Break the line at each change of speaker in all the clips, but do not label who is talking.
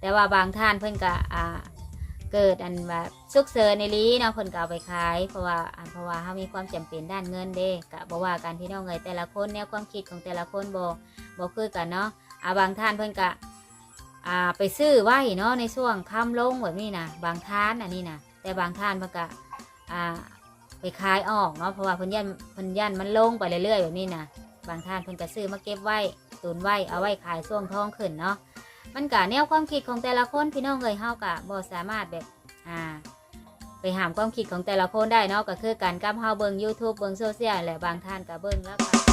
แต่ว่าบางท่านเพิ่นก็อ่าเกิดอันแบบสุกเสริญในลีเนาะเพิ่นก็เอาไปขาย เพราะว่าอันเพราะว่าเขามีความจำเป็นด้านเงินเด้ก็บ่ว่ากันพี่น้องเอยแต่ละคนแนวความคิดของแต่ละคนบ่บ่คือกันเนาะอ่าบางท่านเพิ่นก็อ่าไปซื้อไว้เนาะในช่วงค่ำลงแบบนี้นะบางท่านอันนี้นะแต่บางท่านเพิ่นก็อ่าไปขายออกเนาะเพราะว่าเพิ่นยันเพิ่นยันมันลงไปเรื่อยๆแบบนี้นะบางท่านเพิ่นก็ซื้อมาเก็บไว้ตุนไว้เอาไว้ขายช่วงท้องขึ้นเนาะ มันกะแนวความคิดของแต่ละคนพี่น้องเลยเฮากะบ่สามารถแบบอ่าไปหามความคิดของแต่ละคนได้เนาะก็คือการกับเฮาเบิ่ง YouTube เบิ่งโซเชียลแหละบางท่านก็เบิ่งแล้วก็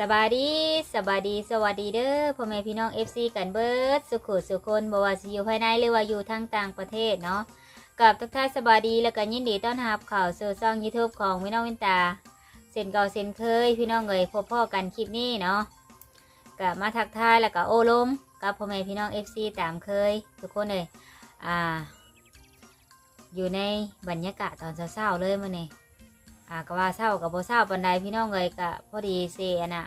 สบายดีสบายดีสวัสดีเด้อพ่อแม่พี่น้อง FC กันเบิร์ดสุขุสุคนบว่าสิอยู่ภายในหรือว่าอยู่ทางต่างประเทศเนาะกับทักทายสบายดีแล้วก็ยินดีต้อนรับข่าวสู่ช่อง YouTube ของพี่น้องวินตาเส้นเก่าเส้นเคยพี่น้องเอยพบพ่อกันคลิปนี้เนาะกับมาทักทายแล้วก็โอ้ลมกับพ่อแม่พี่น้อง FC ตามเคย ทุกคนเลยอ่า อยู่ในบรรยากาศตอนเช้าๆเลยมื่อนี้ อ่าก็ว่าเช้ากับโบเช้าปันไดพี่น้องเลยก็พอดีเซอันน่ะ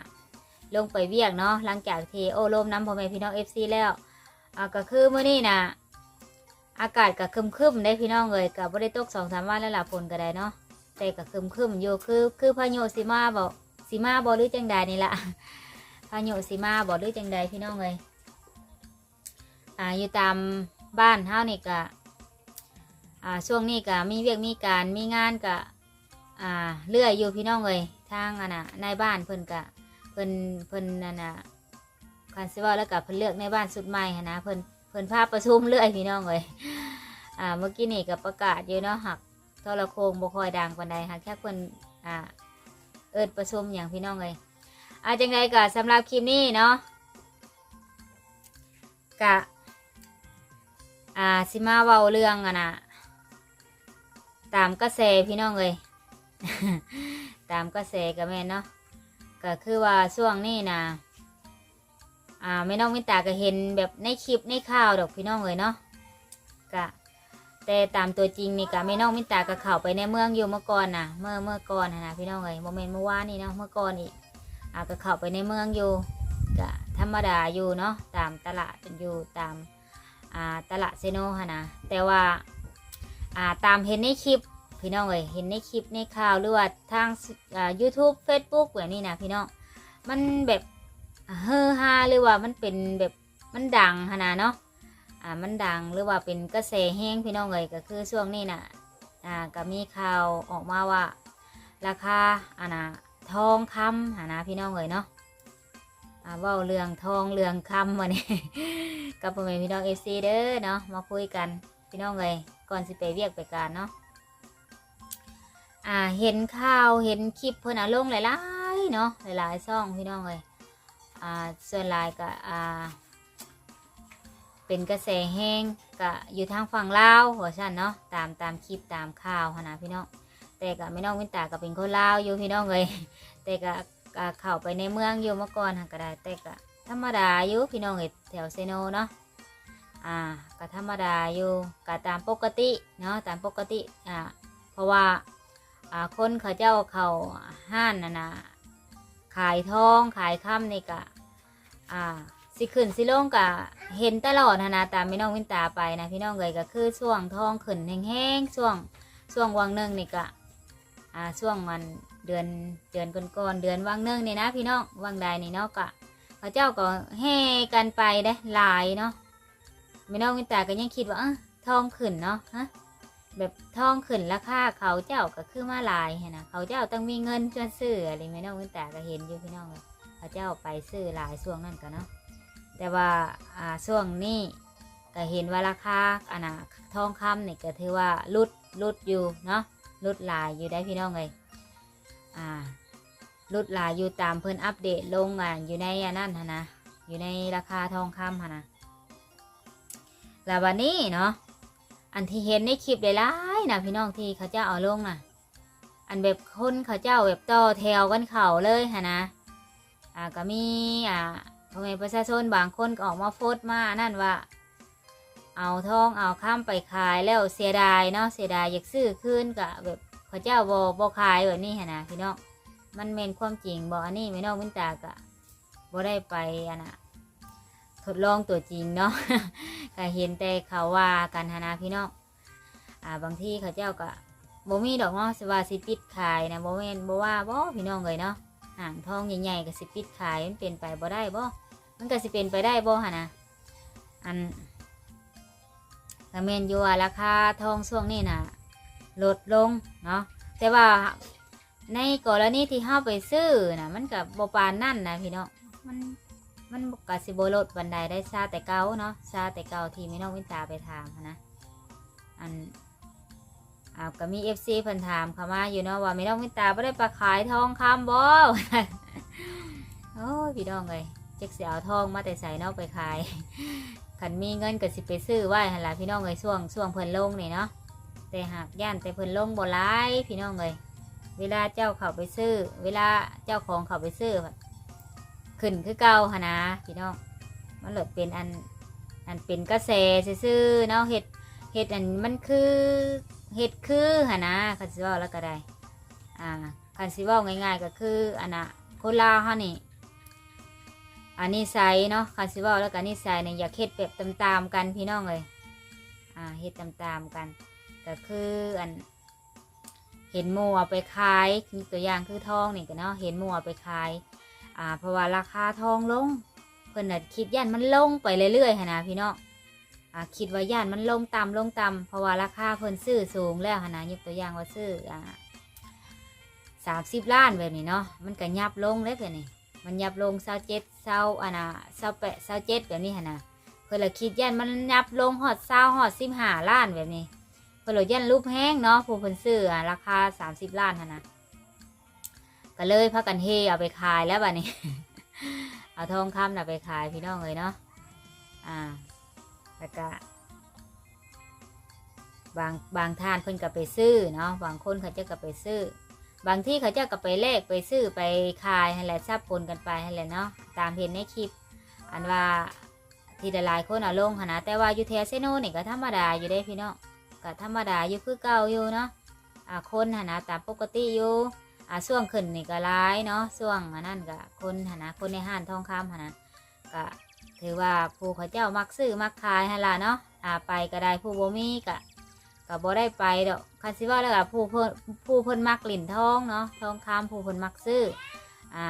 ลงไปเวียกเนาะหลังจากทีโอ้ลมน้ำพ่อแม่พี่น้อง FC แล้วอ่าก็คือเมื่อนี้น่ะอากาศก็ครึมได้พี่น้องเลยกับ่ได้ตกสองสามวันแล้วล่ะฝนก็ได้เนาะแต่ก็ครึมอยู่คือคือพายุสีมาบอกสีมาบอหรือจังใดนี่ละพายุสีมาบอหรือจังใดพี่น้องเลยอ่าอยู่ตามบ้านเฮานี่ก็อ่าช่วงนี้ก็มีเวียกมีการมีงานก็ อ่าเลื่อยอยู่พี่น้องเลยทางอันน่ะในบ้านเพิ่นก็เพิ่นเพิ่นนั่นน่ะคันสิว่าแล้วก็เพิ่นเลือกในบ้านสุดใหม่นะเพิ่นเพิ่นพาพประชุมเรื่อยพี่น้องเลยอ่าเมื่อกี้นี่กับประกาศอยู่เนาะหักทรโคงบ่คอยดังปานใดหักแค่เพิ่นอ่าเอิดประชุมอย่างพี่น้องเลยอาจังไดก็สำหรับคลิปนี้เนาะกะอ่าสิมาเว้าเรื่องอะนะตามกระแสพี่น้องเลย ตามกระแสกับแม่เนาะก็คือว่าช่วงนี้นะอ่าไม่น้องมิตาก็เห็นแบบในคลิปในข่าวดอกพี่น้องเลยเนาะกะแต่ตามตัวจริงนี่กะไม่น้องมิตาก็เข้าไปในเมืองอยู่เมื่อก่อนนะเมื่อเมื่อก่อนนะนะพี่น้องเลยโมเมนต์เมื่อวานนี่เนาะเมื่อก่อนอีกอ่าก็เข้าไปในเมืองอยู่กะธรรมดาอยู่เนาะตามตลาดอยู่ตามอ่าตลาดเซโนฮะนะแต่ว่าอ่าตามเห็นในคลิป พี่น้องเลยเห็นในคลิปในข่าวหรือว่าทางอ่า YouTube Facebook แบบนี้นะพี่น้องมันแบบเฮฮาหรือว่ามันเป็นแบบมันดังขนาดเนาะอ่ามันดังหรือว่าเป็นกระแสแห้งพี่น้องเลยก็คือช่วงนี้น่ะอ่าก็มีข่าวออกมาว่า ราคาอ่านะทองคำหานะพี่น้องเลยเนาะอ่าเว่าเรื่องทองเรื่องคำวันนี้กับพ่อแม่พี่น้องเอฟซีเด้อเนาะมาคุยกันพี่น้องเลยก่อนสิไปเวียกไปการเนาะ อ่าเห็นข่าวเห็นคลิปเพิ่นอาลงหลายๆเนาะหลายๆซ่องพี่น้องเลยอ่าส่วนหลายก็อ่าเป็นกระแสแห้งก็อยู่ทางฝั่งลาวหัวชันเนาะตามตามคลิปตามข่าวนะพี่น้องแต่ก็ไม่น้องวินตาก็เป็นคนลาวอยู่พี่น้องเลยแต่ก็ก็เข้าไปในเมืองอยู่เมื่อก่อนก็ได้แต่ก็ธรรมดาอยู่พี่น้องเอยแถวเซโนเนาะอ่าก็ธรรมดาอยู่ก็ตามปกติเนาะตามปกติอ่าเพราะว่า อ่าคนเขาเจ้าเขาห้านน่ะนะขายทองขายค่ำนี่กะอ่าสิขึ้นสิลงกะเห็นตลอดหั้นะตามพี่น้องวินตาไปนะพี่น้องเลยก็คือช่วงทองขึ้นแห้งๆช่วงช่วงวังเนึงนี่กะอ่าช่วงมันเดือนเดือนก่อนๆเดือนวังเนึงนี่นะ พี่น้องวังใดนี่เนาะกะเขาเจ้าก็แห่กันไปได้หลายเนาะพี่น้องวินตาก็ยังคิดว่าอทองขึ้นเนาะฮะ แบบทองขึ้นราคาเขาเจ้าก็คือมาลายนนะเขาเจ้าต้องมีเงินจนซื้ออะไรไม่น้องวินตาก็เห็นอยู่พี่น้องเขาเจ้าไปซื้อหลายช่วงนั่นกันเนาะแต่ว่าอ่าช่วงนี้ก็เห็นว่าราคาอันน่ะทองคำนี่ก็ถือว่าลุดลุดอยู่เนาะลุดลายอยู่ได้พี่น้องเลยอ่าลุดลายอยู่ตามเพิ่นอัปเดตลงอะอยู่ในอันนั้นนะอยู่ในราคาทองคำนะแล้ววันนี้เนาะ อันที่เห็นในคลิปหลายๆนะพี่น้องที่เขาเจ้าเอาลงนะอันแบบคนเขาเจ้าแบบต่อแถวกันเข่าเลยฮะนะ อ่าก็มีอ่าพ่อแม่ประชาชนบางคนก็ออกมาโพสมานั่นว่า เอาทองเอาข้ามไปขายแล้วเสียดายเนาะเสียดายอยากซื้อคืนกะแบบเขาเจ้าบ่บ่ขายแบบนี้หั้นะพี่น้องมันเมนความจริงบ่อันนี้ไม่น้องวินตากะบ่ได้ไปอันน่ะ ทดลองตัวจริงเนาะก็เห็นแต่เขาว่ากันหั้นนะพี่น้องอ่าบางที่เขาเจ้าก็บ่มีดอกเนาะสว่าสิปิดขายนะบ่แม่นบ่ว่าบ่พี่น้องเลยเนาะห่างทองใหญ่ๆก็สิปิดขายมันเป็นไปบ่ได้บ่มันก็สิเป็นไปได้บ่หั่นะอันก็แม่นอยู่ว่าราคาทองช่วงนี้น่ะลดลงเนาะแต่ว่าในกรณีที่เฮาไปซื้อน่ะมันกับบ่ปานนั่นนะพี่น้องมัน มันกสิบ่ลดบันไดได้ซาแต่เก่าเนาะซาแต่เก่าที่แม่น้องวินตาไปถามนะอันอาก็มี FC เพิ่นถามเข้ามาอยู่เนาะว่าแม่น้องวินตาบ่ได้ไปขายทองคำบ่โอ้ยพี่น้องเอ้ยจักเสิเอาทองมาแต่ใส่เนาะไปขายขันมีเงินก็สิไปซื้อไว้หันละพี่น้องเลยช่วงช่วงเพิ่นลงนี่เนาะแต่หากย่านแต่เพิ่นลงบ่ร้ายพี่น้องเลยเวลาเจ้าเข้าไปซื้อ เวลาเจ้าของเข้าไปซื้อ ขึ้นคือเก่าหนะพี่น้องมันเลยเป็นอันอันเป็นกระแสซื่อเนาะเห็ดเห็ดอันมันคือเห็ดคือหนะคันสิว่าแล้วก็ได้อ่าคันสิว่าง่ายๆก็คืออันน่ะคนลาวเฮานี่อันนี้ใส่เนาะคาสิเว่าแล้วกันนิสัยเนี่ยอยากเฮ็ดแบบตามๆกันพี่น้องเลยอ่าเฮ็ดตามๆกันก็คืออันเห็นหมูเอาไปขายตัวอย่างคือทองนี่ก็เนาะเห็นหมูเอาไปขาย อ่าเพราะว่าราคาทองลง เพิ่นน่ะคิดย่านมันลงไปเรื่อยๆหั้นนะพี่น้องอ่าคิดว่าย่านมันลงต่ำลงต่ำเพราะว่าราคาเพิ่นซื้อสูงแล้วหั้นนะยกตัวอย่างว่าซื้ออ่าสามสิบล้านแบบนี้เนาะมันก็ยับลงเลยเพื่อนนี่มันยับลงเศร้าเจ็ดเศร้าอันน่ะเศร้าแปดเศร้าเจ็ดแบบนี้ฮะนะเพื่อละคิดยันมันยับลงหอดเศร้าหอดสิบห้าล้านแบบนี้เพื่อละยันรูปแห้งเนาะผู้คนซื้ออะราคาสามสิบล้านฮะนะ ก็เลยพากันเฮเอาไปขายแล้วบัดนี้ เอาทองคำน่ะไปขายพี่น้องเลยเนาะอ่าแล้วก็บางบางท่านเพิ่นก็ไปซื้อเนาะบางคนเขาจะก็ไปซื้อ บางที่เขาเจ้าก็ไปเลขไปซื้อไปขายให้แหละซับปนกันไปให้แหละเนาะตามเห็นในคลิป อันว่าที่หลายคนเอาลงหนะแต่ว่าอยู่แถวเซโนนี่ก็ธรรมดาอยู่ได้พี่น้องก็ธรรมดาอยู่คือเก่าอยู่เนาะอ่าคนหนนะตามปกติอยู่ อ่าช่วงขึ้นนี่ก็ร้ายเนาะช่วงอันนั้นก็คนหนนะคนในห้านทองคำหนนะก็ถือว่าผู้เขาเจ้ามักซื้อมักขายให้ล่ะเนาะอ่าไปก็ได้ผู้บ่มีก็ก็บ่ได้ไปดอกคันสิว่าแล้วก็ผู้เพิ่นผู้เพิ่นมักลิ่นทองเนาะทองคำผู้เพิ่นมักซื้ออ่า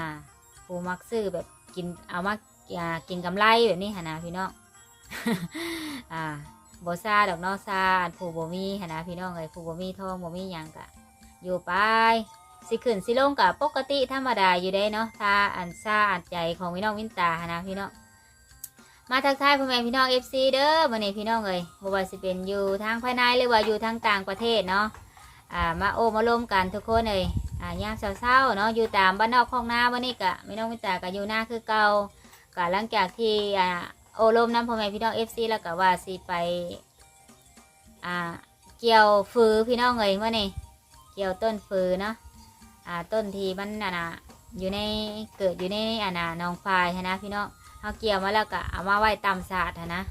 ผู้มักซื้อแบบกินเอามาอ่ากินกำไรแบบนี้หนนะพี่น้องอ่าบ่ซาดอกเนาะซาอันผู้บ่มีหนนะพี่น้องเอ้ยผู้บ่มีทองบ่มีหยังกะอยู่ไป สิขึ้นสิลงกับปกติธรรมดาอยู่ได้เนาะถ้าอันซาอันใจของพี่น้องวินตาหนนะพี่น้องมาทักทายพ่อแม่พี่น้อง FC เด้อวันนี้พี่น้องเอ้ยบ่ว่าสิเป็นอยู่ทางภายในหรือว่าอยู่ทางต่างประเทศเนาะอ่ามาโอมาลมกันทุกคนเลยอ่ายามเศร้าๆเนาะอยู่ตามบ้านนอกห้องนาวันนี้กะไม่ต้องไปจากะอยู่หน้าคือเก่ากะหลังจากที่อ่าโอลมน้ำพ่อแม่พี่น้อง FC แล้วก็ว่าสิไปอ่าเกี่ยวฟือพี่น้องเอ้ยมื่อนี้เกี่ยวต้นฟือเนาะ อ่าต้นที่มันน่ะนะอยู่ในเกิดอยู่ในอ่านะนองฟายนะพี่น้องเอาเกี่ยวมาแล้วก็เอามาไว้ตำศาสตร์นะ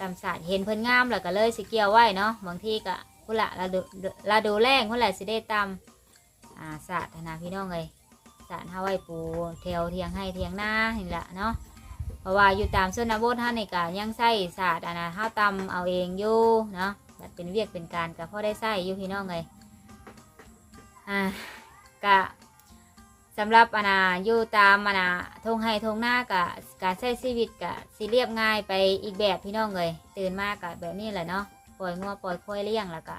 ตำศาสตร์เห็นเพิ่นงามแล้วก็เลยสิเกี่ยวไว้เนาะบางทีก็พุ่นละราดูราดูแรงพุ่นละสิได้ตำอ่าศาสตร์นะพี่น้องเลยศาสตร์เฮาไว้ปูแถวเทียงให้เทียงหน้านี่แหละเนาะเพราะว่าอยู่ตามส่วนบทท่านในก็ยังใส่ศาสตร์อนะเฮาตำเอาเองอยู่เนาะเป็นเวียกเป็นการก็พอได้ใส่อยู่พี่น้องเลยอ่า กะสำหรับอาณาอยู่ตามอาณาทงไฮทงหน้ากะการใช้ชีวิตกะสิเรียบง่ายไปอีกแบบพี่น้องเลยตื่นมากกะแบบนี้แหละเนาะปล่อยงัวปล่อยควายเลี้ยงแล้วกะ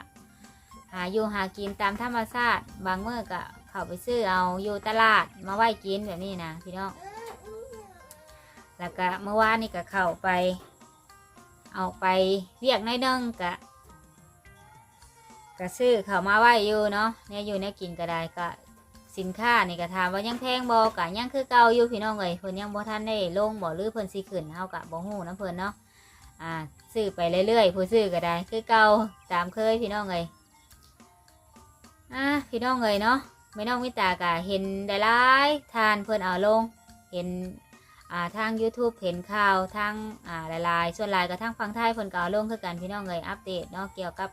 หาอยู่หากินตามธรรมชาติบางเมื่อกะเข้าไปซื้อเอาอยู่ตลาดมาไหว้กินแบบนี้นะพี่น้องแล้วก็เมื่อวานนี่ก็เข้าไป เอาไปเรียกในนึงกะก็ซื้อเข้ามาไหว้อยู่เนาะเนี่ยอยู่เนี่ยกินก็ได้ก็ สินค้านี่ก็ถามว่ายังแพงบ่กะยังคือเก่าอยู่พี่น้องเอ้ยเพิ่นยังบ่ทันได้ลงบ่หรือเพิ่นสิขึ้นเฮากะบ่ฮู้นํเพิ่นเนาะอ่าซื้อไปเรื่อยๆผู้ซื้อก็ได้ คือเก่าตามเคยพี่น้องเอ้ยอ่าพี่น้องเอ้ยเนาะไม่น้องมิตากะเห็นได้หลายทานเพิ่นเอาลง เห็นอ่าทาง YouTube เห็นข่าวทางอ่าหลายๆส่วนหลายก็ทางฝั่งไทยเพิ่นก็เอาลงคือกันพี่น้องเลยอัปเดตเนาะเกี่ยวกับ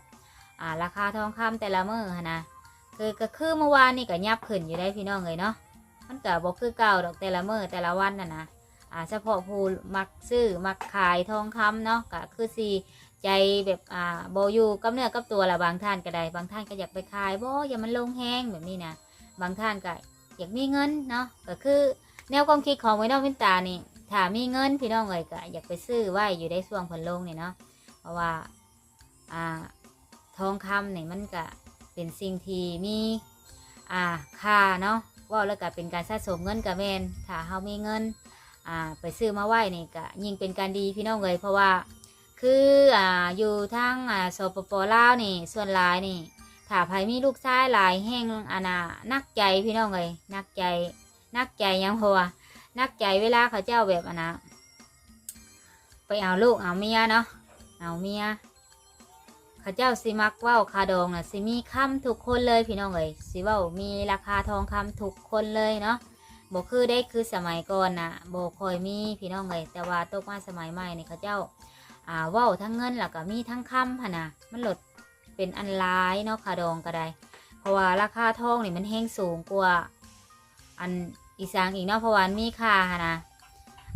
อ่าราคาทองคำแต่ละมื้อหั้นนะ คือก็คือเมื่อวานนี่ก็ยับขึ้นอยู่ได้พี่น้องเลยเนาะมันก็บ่คือเก่าดอกแต่ละมื้อแต่ละวันน่ะนะอ่าเฉพาะผู้มักซื้อมักขายทองคำเนาะก็คือสิใจแบบอ่าบ่อยู่กับเนื้อกับตัวละบางท่านก็ได้ บางท่านก็อยากไปขายบ่อย่ามันลงแห้งแบบนี้นะบางท่านก็อยากมีเงินเนาะก็คือแนวความคิดของไว้นอกวินตานี่ถ้ามีเงินพี่น้องเอ๋ยก็อยากไปซื้อไว้อยู่ได้ช่วงผลลงเนี่ยเนาะเพราะว่าอ่าทองคำเนี่ยมันก็ เป็นสิ่งที่มีอ่าค่าเนาะว่าแล้วก็เป็นการสะสมเงินกับแมนถ้าเฮามีเงินอ่าไปซื้อมาไหว้นี่ก็ยิ่งเป็นการดีพี่น้องเอ๋ยเพราะว่าคืออ่าอยู่ทางอ่าสปปลาวนี่ส่วนหลายนี่ถ้าไผมีลูกชายหลายแห้งอานานักใจพี่น้องเอ๋ยนักใจนักใจยังพราะว่านักใจเวลาเขาเจ้าแบบอนนะไปเอาลูกเอาเมียเนาะเอาเมีย ขาเจ้าสิมักเว้าคาดองน่ะสิมีคำทุกคนเลยพี่น้องเอ้ยสิเว้ามีราคาทองคำทุกคนเลยเนาะบ่คือได้คือสมัยก่อนน่ะบ่ค่อยมีพี่น้องเอ้ยแต่ว่าตกมาสมัยใหม่นี่เขาเจ้าอ่าเว้าทั้งเงินแล้วก็มีทั้งคำหั่นน่ะมันหลดเป็นอันหลายเนาะคาดองก็ได้ เพราะว่าราคาทองนี่มันแห้งสูงกว่าอันอีสางอีกเนาะเพราะว่ามันมีค่าหั้นนะ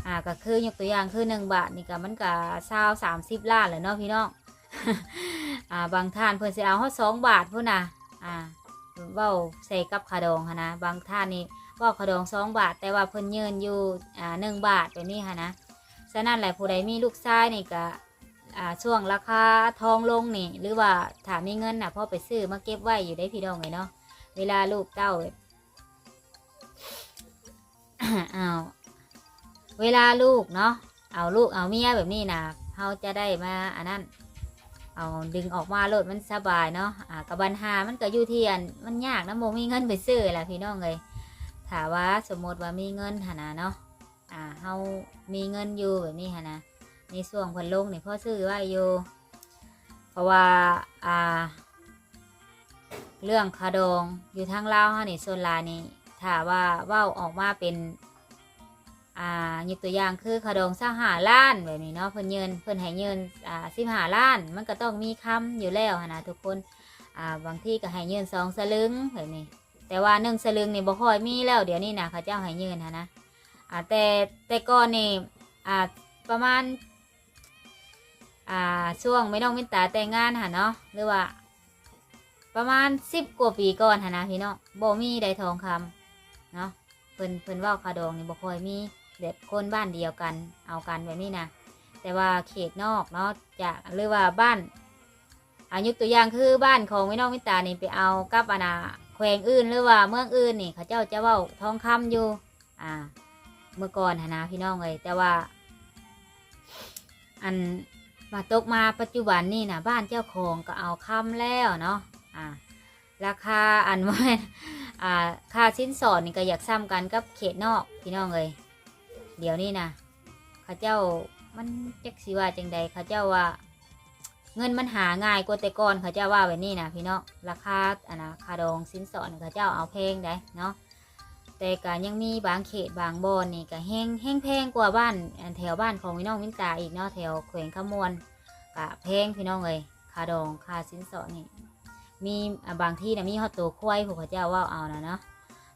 อ่าก็คือยกตัวอย่างคือหนึ่งบาทนี่ก็มันก็เศร้าสามสิบล้านเลยเนาะพี่น้อง อ่าบางท่านเพิ่นสิเอาเขาสองบาทพุ่นน่ะอ่าเว้าใส่กับขาดองหันนะบางท่านนี่เว่าขาดองสองบาท แต่ว่าเพิ่นยืนอยู่อ่าหนึ่งบาทแบบนี้ค่ะนะฉะนั้นแหละผู้ใดมีลูกชายนี่ก็อ่าช่วงราคาทองลงนี่ หรือว่าถ้ามีเงินน่ะพ่อไปซื้อมาเก็บไว้อยู่ได้พี่น้องเลยเนาะเวลาลูกเต้าเอาเวลาลูกเนาะเอาลูกเอาเมียแบบนี้นะเขาจะได้มาอันนั้น เอาดึงออกมาโลดมันสบายเนาะอ่ากับบัญหามันก็อยู่ที่อันมันยากนะโมมีเงินไปซื้อแหละพี่น้องเลยถามว่าสมมติว่ามีเงินหนนะเนาะอ่าเฮามีเงินอยู่แบบนี้หนะในส่วงพันลงนี่พ่อซื้อไว้อยู่เพราะว่าอ่า เรื่องคาดองอยู่ทางลาวเฮานี่โซนลานี่ถ้าว่าเว้าออกมาเป็น อ่ายกตัวอย่างคือขดองสหาล้านแบบนี้เนาะเพิ่นเยินเพิ่นให้เยินอ่าสิบหาล้าน มันก็ต้องมีคำอยู่แล้วนะทุกคนอ่าบางที่ก็ให้เยินสองสลึงแบบนี้ แต่ว่าหนึ่งสลึงนี่บ่ค่อยมีแล้วเดี๋ยวนี้นะเขาเจ้าให้เยินหั้นะอ่าแต่แต่ก่อนนี่อ่าประมาณอ่าช่วงไม่ต้องมินตาแต่งงานหันเนาะหรือว่า ประมาณสิบกว่าปีก่อนหันะพี่น้องบ่มีได้ทองคำเนาะเพิ่นเพิ่นว่าคาดองนี่บ่ค่อยมี แบบคนบ้านเดียวกันเอากันแบบนี้นะแต่ว่าเขตนอกเนาะจากหรือว่าบ้านอายุตัวอย่างคือบ้านของไม่น้องมิตานี่ไปเอากับอาณาแขวงอื่นหรือว่าเมืองอื่นนี่เขาเจ้าจะว้าทองคำอยู่ อ่า เมื่อก่อนนะพี่น้องเลยแต่ว่า อันมาตกมาปัจจุบันนี่นะบ้านเจ้าของก็เอาคำแล้วเนาะอ่า ราคาอันว่าอ่าค่าชิ้นสอนนี่ก็อยากซ้ำกันกับเขตนอกพี่น้องเลย เดี๋ยวนี้นะข้าเจ้ามันจักสิว่าจังใดข้าเจ้าว่า เงินมันหาง่ายกว่าแต่ก่อนเขาเจ้าว่าแบบนี้นะพี่น้องราคาอันนะคาดองสินสอดนี่เขาเจ้าเอาแพงได้เนาะแต่ก็ยังมีบางเขตบางบอนนี่ก็แห้งแห้งแพงกว่าบ้านแถวบ้านของพี่น้องมินตาอีกเนาะแถวแขวงขมวนก็แพงพี่น้องเลยคาดองคาสินสอดนี่มีบางที่นะมีฮอตตัวควายพวกเขาเจ้าว่าเอานะเนาะ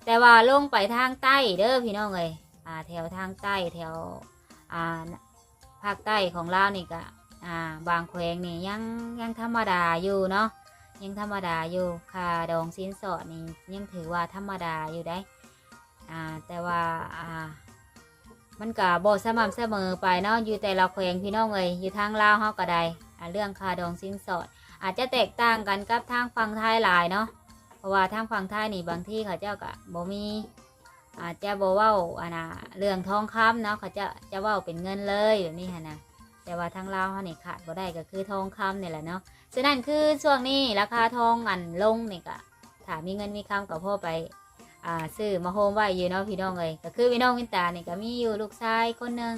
แต่ว่าลงไปทางใต้เด้อพี่น้องเลย อ่าแถวทางใต้แถวอ่าภาคใต้ของเราวนี่ก็อ่าบางแขวงนี่ยังยังธรรมดาอยู่เนาะยังธรรมดาอยู่ค่าดองสินสอดนี่ยังถือว่าธรรมดาอยู่ได้อ่าแต่ว่าอ่ามันก็บ่สม่ำเสมอไปเนาะอยู่แต่ละแขวงพี่น้องเลยอยู่ทางลาวเฮาก็ได้อ่าเรื่องค่าดองสินสอด อาจจะแตกต่างกันกับทางฝั่งไทยหลายเนาะเพราะว่าทางฝั่งไทยนี่บางที่เขาเจ้าก็บ่มี อาจจะบ่เว้าอันนะเรื่องทองคำเนาะเขาจะจะว้าเป็นเงินเลยแบบนี้ฮะนะแต่ว่าทางลาวเขาเนี่ขาดบ่ได้ก็คือทองคำเนี่ยแหละเนาะฉะนั้นคือช่วงนี้ราคาทองอันลงนี่ก็ถ้ามีเงินมีคำกับพ่อไปอ่าซื้อมาโฮมไว้อยู่เนาะพี่น้องเลยก็คือพี่น้องวินตาเนี่ยก็มีอยู่ลูกชายคนหนึ่ง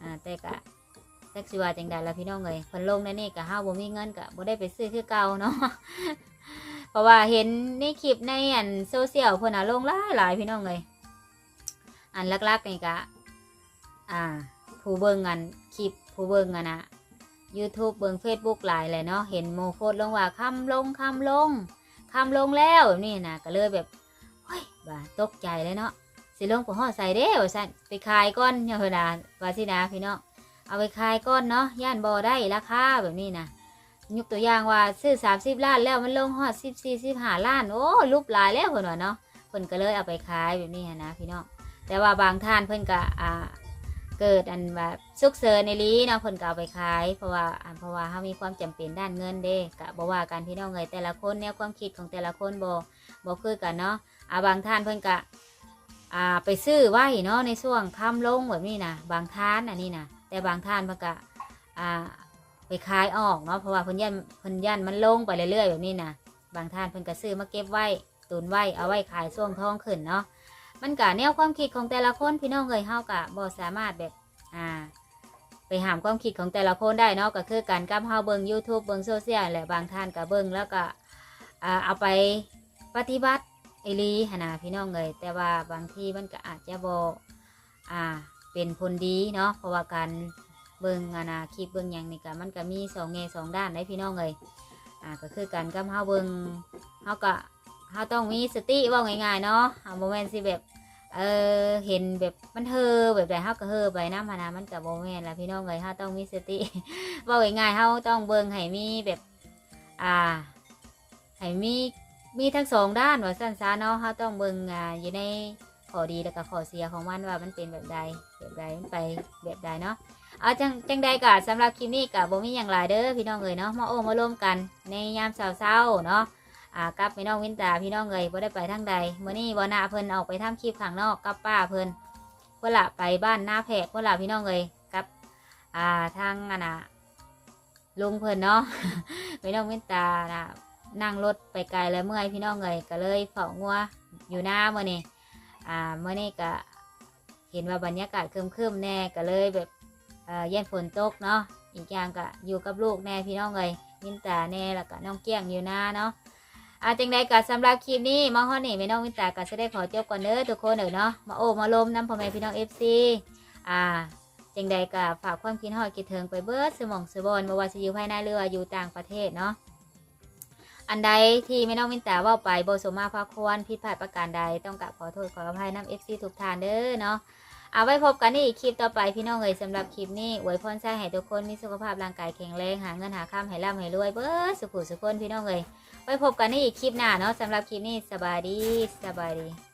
อ่าแต่ก็จักสิว่าจังใดละพี่น้องเอ้ยเพิ่นลงในนี่ก็ห้าวบ่มีเงินก็บ่ได้ไปซื้อคือเก่าเนาะเพราะว่าเห็นในคลิปในอันโซเชียลเพิ่นน่ะลงหลายหลายพี่น้องเอ้ย อันลักๆนี่ก็อ่า ผู้เบิ่งอันคลิปผู้เบิ่งอันนะ YouTube เบิ่ง Facebook หลายเลยเนาะเห็นโมโพสต์ลงว่าคำลงคำลงคำลงแล้วแบบนี้นะก็เลยแบบเฮ้ยว่าตกใจเลยเนาะสิลงไปห่อดใส่เด้ว่าซั่นไปขายก้อนเนี่ยเพิ่นะว่าสินะพี่เน้องเอาไปขายก้อนเนาะย่านบ่ได้ราคาแบบนี้นะยกตัวอย่างว่าซื้อ30ล้านแล้วมันลงฮอด14 15ล้านโอ้รูปลายแล้วเพิ่นว่าเนาะเพิ่นก็เลยเอาไปขายแบบนี้นนะพี่น้อง แต่ว่าบางท่านเพิ่นก็อ่าเกิดอันแบบสุกเสริญในลีเนาะเพิ่นก็เอาไปขายเพราะว่าอันเพราะว่าเขามีความจำเป็นด้านเงินเด้กะบ่ว่ากันพี่น้องเอ้ยแต่ละคนแนวความคิดของแต่ละคนบ่บ่คือกันเนาะอ่าบางท่านเพิ่นก็อ่าไปซื้อไว้เนาะในช่วงค่ำลงแบบนี้นะบางท่านอันนี้นะแต่บางท่านเพิ่นก็อ่าไปขายออกเนาะเพราะว่าเพิ่นยันเพิ่นยันมันลงไปเรื่อยๆแบบนี้นะบางท่านเพิ่นก็ซื้อมาเก็บไว้ตุนไว้เอาไว้ขายช่วงท้องขึ้นเนาะ มันก็แนวความคิดของแต่ละคนพี่น้องเอ้ยเฮาก็บ่สามารถแบบอ่า ไปหามความคิดของแต่ละคนได้เนาะก็คือการกับเฮาเบิ่ง YouTube เบิ่งโซเชียลแหละบางท่านก็เบิ่งแล้วก็อ่าเอาไปปฏิบัติไอหลีหนาพี่น้องเลยแต่ว่าบางทีมันก็อาจจะบอ่า เป็นผลดีเนาะเพราะว่าการเบิ่งอานาคลิปเบิ่งหยังนี่ก็มันก็มีสองแง่สองด้านได้พี่น้องเลยอ่าก็คือการกับเฮาเบิ่งเฮาก็ เฮาต้องมีสติเว่าง่ายๆเนาะเฮาบ่แม่นสิแบบเออเห็นแบบมันเฮอแบบใดเฮาก็เฮอไปน้ำพานามันกับโบแมนต์ละพี่น้องเลยเฮาต้องมีสติ เว่าง่ายๆเฮาต้องเบิ่งให้มีแบบ อ่าให้มีมีทั้งสองด้านว่าสั้นซาเนาะเฮาต้องเบิ่งอ่าอยู่ในข้อดีแล้วก็ข้อเสียของมันว่ามันเป็นแบบใดแบบใดมันไปแบบใดเนาะเอาจังจังใดก็สำหรับคลิปนี้ก็บ่มีอย่างไรเด้อพี่น้องเอ้ยเนาะมาโอ้มาร่วมกันในยามเช้าๆเนาะ อ่ากับพี่น้องวินตาพี่น้องเอ๋ยบ่ได้ไปทางใดเมื่อนี้บ่นาเพิ่นออกไปทำคลิปข้างนอกกับป้าเพิ่นเพิ่นละไปบ้านหน้าแพกเพิ่นละพี่น้องเอ๋ยกับอ่าทางอันน่ะลุงเพิ่นเนาะพี่น้องวินตานะนั่งรถไปไกลแล้วเมื่อยพี่น้องเอ๋ยก็เลยเฝ้างัวอยู่หน้าเมื่อนี้อ่าเมื่อนี้ก็เห็นว่าบรรยากาศครึมๆแน่ก็เลยแบบเย่นฝนตกเนาะอีกอย่างก็อยู่กับลูกแน่พี่น้องเอ๋ยวินตาแน่แล้วก็น้องเกี้ยงอยู่หน้าเนาะ อาจังใดก็สำหรับคลิปนี้มาฮอดนี่แม่น้องวินตาก็จะได้ขอจบก่อนเด้อทุกคนเด้อเนาะมาโอ้มาลมน้ำพ่อแม่พี่น้องเอฟซีอ่าจังใดก็ฝากความคิดฮอดคิดถึงไปเบิดสมองสบอนบ่ว่าสิอยู่ภายในหรืออยู่ต่างประเทศเนาะอันใดที่แม่น้องวินตาว่าไปโบสมมาพาควรผิดพลาดประการใดต้องกราบขอโทษขออภัยน้ำเอฟซีทุกทานเด้อเนาะเอาไว้พบกันในอีกคลิปต่อไปพี่น้องเอ๋ยสำหรับคลิปนี้อวยพรใช้ให้ทุกคนมีสุขภาพร่างกายแข็งแรงหาเงินหาข้ามให้ร่ำให้รวยเบิดสุขุสุขคนพี่น้องเอ๋ย ไว้พบกันในอีกคลิปหน้าเนาะสำหรับคลิปนี้สบายดีสบายดี